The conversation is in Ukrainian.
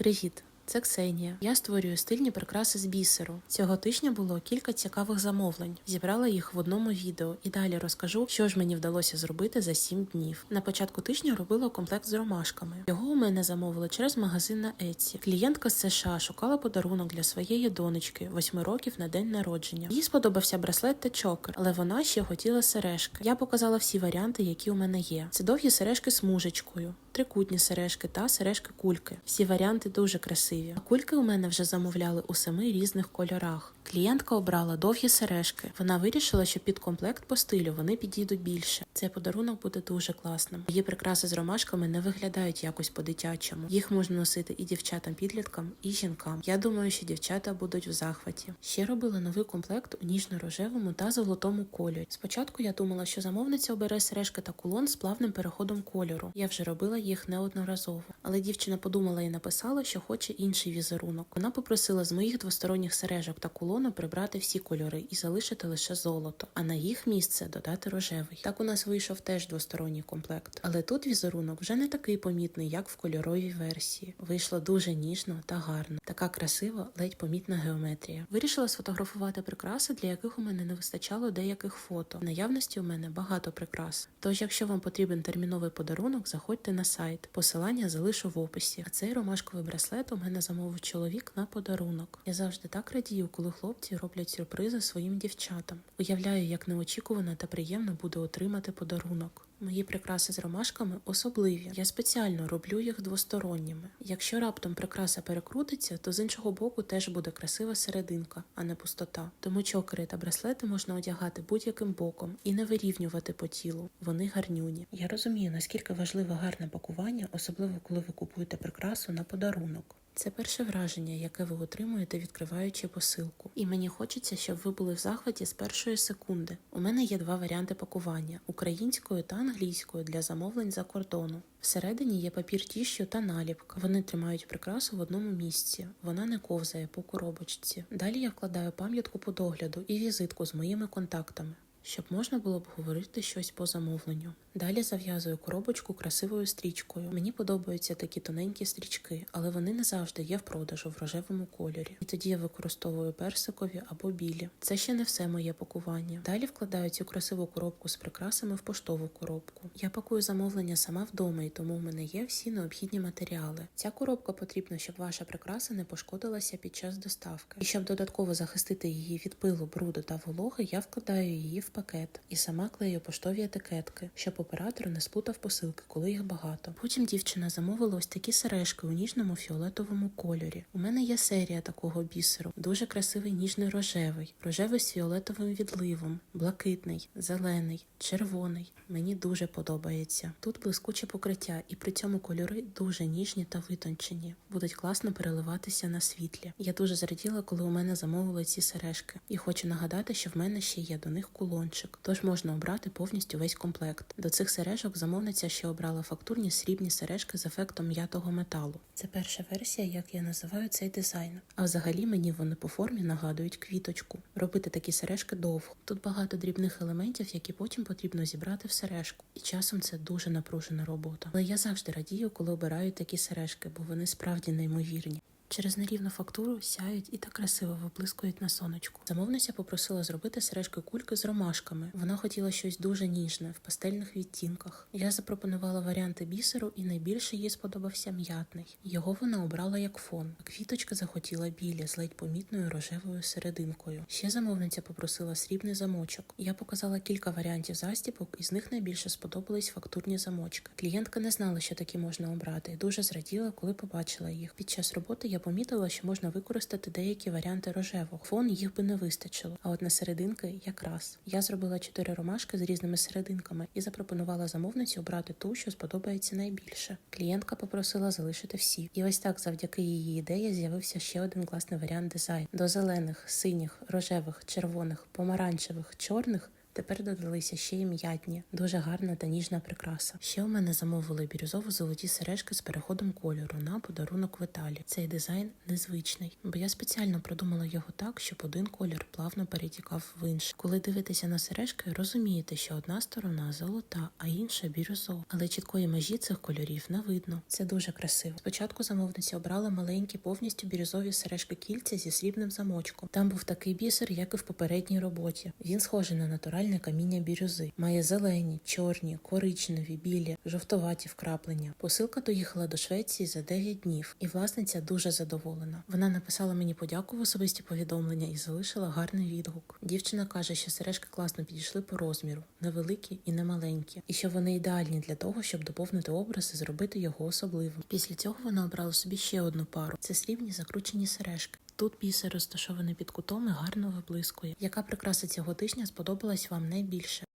Привіт! Це Ксенія. Я створюю стильні прикраси з бісеру. Цього тижня було кілька цікавих замовлень. Зібрала їх в одному відео і далі розкажу, що ж мені вдалося зробити за 7 днів. На початку тижня робила комплект з ромашками. Його у мене замовили через магазин на Etsy. Клієнтка з США шукала подарунок для своєї донечки 8 років на день народження. Їй сподобався браслет та чокер, але вона ще хотіла сережки. Я показала всі варіанти, які у мене є. Це довгі сережки з мужечкою, трикутні сережки та сережки кульки. Всі варіанти дуже красиві. А кульки у мене вже замовляли у семи різних кольорах. Клієнтка обрала довгі сережки. Вона вирішила, що під комплект по стилю вони підійдуть більше. Цей подарунок буде дуже класним. Її прикраси з ромашками не виглядають якось по-дитячому. Їх можна носити і дівчатам-підліткам, і жінкам. Я думаю, що дівчата будуть в захваті. Ще робила новий комплект у ніжно-рожевому та золотому кольорі. Спочатку я думала, що замовниця обере сережки та кулон з плавним переходом кольору. Я вже робила їх неодноразово, але дівчина подумала і написала, що хоче інший візерунок. Вона попросила з моїх двосторонніх сережок та кулону прибрати всі кольори і залишити лише золото, а на їх місце додати рожевий. Так у нас вийшов теж двосторонній комплект. Але тут візерунок вже не такий помітний, як в кольоровій версії. Вийшло дуже ніжно та гарно. Така красива, ледь помітна геометрія. Вирішила сфотографувати прикраси, для яких у мене не вистачало деяких фото. В наявності у мене багато прикрас. Тож, якщо вам потрібен терміновий подарунок, заходьте на сайт. Посилання залишу в описі. А цей ромашковий браслет у мене замовив чоловік на подарунок. Я завжди так радію, коли хлопці роблять сюрпризи своїм дівчатам. Уявляю, як неочікувано та приємно буде отримати подарунок. Мої прикраси з ромашками особливі. Я спеціально роблю їх двосторонніми. Якщо раптом прикраса перекрутиться, то з іншого боку теж буде красива серединка, а не пустота. Тому чокери та браслети можна одягати будь-яким боком і не вирівнювати по тілу. Вони гарнюні. Я розумію, наскільки важливе гарне пакування, особливо коли ви купуєте прикрасу на подарунок. Це перше враження, яке ви отримуєте, відкриваючи посилку. І мені хочеться, щоб ви були в захваті з першої секунди. У мене є два варіанти пакування: українською та англійською для замовлень за кордону. Всередині є папір тіщу та наліпка. Вони тримають прикрасу в одному місці. Вона не ковзає по коробочці. Далі я вкладаю пам'ятку по догляду і візитку з моїми контактами. Щоб можна було б говорити щось по замовленню. Далі зав'язую коробочку красивою стрічкою. Мені подобаються такі тоненькі стрічки, але вони не завжди є в продажу в рожевому кольорі. І тоді я використовую персикові або білі. Це ще не все моє пакування. Далі вкладаю цю красиву коробку з прикрасами в поштову коробку. Я пакую замовлення сама вдома, і тому в мене є всі необхідні матеріали. Ця коробка потрібна, щоб ваша прикраса не пошкодилася під час доставки. І щоб додатково захистити її від пилу, бруду та вологи, я вкладаю її в пакет і сама клею поштові етикетки, щоб оператор не сплутав посилки, коли їх багато. Потім дівчина замовила ось такі сережки у ніжному фіолетовому кольорі. У мене є серія такого бісеру, дуже красивий ніжний рожевий, з фіолетовим відливом, блакитний, зелений, червоний. Мені дуже подобається. Тут блискуче покриття, і при цьому кольори дуже ніжні та витончені. Будуть класно переливатися на світлі. Я дуже зраділа, коли у мене замовили ці сережки, і хочу нагадати, що в мене ще є до них кулончик, тож можна обрати повністю весь комплект. До цих сережок замовниця ще обрала фактурні срібні сережки з ефектом м'ятого металу. Це перша версія, як я називаю цей дизайн. А взагалі мені вони по формі нагадують квіточку. Робити такі сережки довго. Тут багато дрібних елементів, які потім потрібно зібрати в сережку. І часом це дуже напружена робота. Але я завжди радію, коли обираю такі сережки, бо вони справді неймовірні. Через нерівну фактуру сяють і так красиво виблискують на сонечку. Замовниця попросила зробити сережки кульки з ромашками. Вона хотіла щось дуже ніжне в пастельних відтінках. Я запропонувала варіанти бісеру, і найбільше їй сподобався м'ятний. Його вона обрала як фон. Квіточка захотіла білі з ледь помітною рожевою серединкою. Ще замовниця попросила срібний замочок. Я показала кілька варіантів застіпок, і з них найбільше сподобались фактурні замочки. Клієнтка не знала, що такі можна обрати, і дуже зраділа, коли побачила їх. Під час роботи я помітила, що можна використати деякі варіанти рожевого. Фон їх би не вистачило. А от на серединки якраз я зробила чотири ромашки з різними серединками і запропонувала замовниці обрати ту, що сподобається найбільше. Клієнтка попросила залишити всі. І ось так, завдяки її ідеї, з'явився ще один класний варіант дизайну. До зелених, синіх, рожевих, червоних, помаранчевих, чорних Тепер додалися ще й м'ятні, дуже гарна та ніжна прикраса. Ще у мене замовили бірюзово золоті сережки з переходом кольору на подарунок в Італії. Цей дизайн незвичний, бо я спеціально продумала його так, щоб один колір плавно перетікав в інший. Коли дивитеся на сережки, розумієте, що одна сторона золота, а інша бірюзова. Але чіткої межі цих кольорів не видно. Це дуже красиво. Спочатку замовниця обрала маленькі повністю бірюзові сережки кільця зі срібним замочком. Там був такий бісер, як і в попередній роботі. Він схожий на натуральне каміння бірюзи. Має зелені, чорні, коричневі, білі, жовтоваті вкраплення. Посилка доїхала до Швеції за 9 днів, і власниця дуже задоволена. Вона написала мені подяку в особисті повідомлення і залишила гарний відгук. Дівчина каже, що сережки класно підійшли по розміру, невеликі і не маленькі, і що вони ідеальні для того, щоб доповнити образ і зробити його особливим. Після цього вона обрала собі ще одну пару: це срібні закручені сережки. Тут бісер розташований під кутом і гарно виблискує. Яка прикраса цього тижня сподобалась вам найбільше?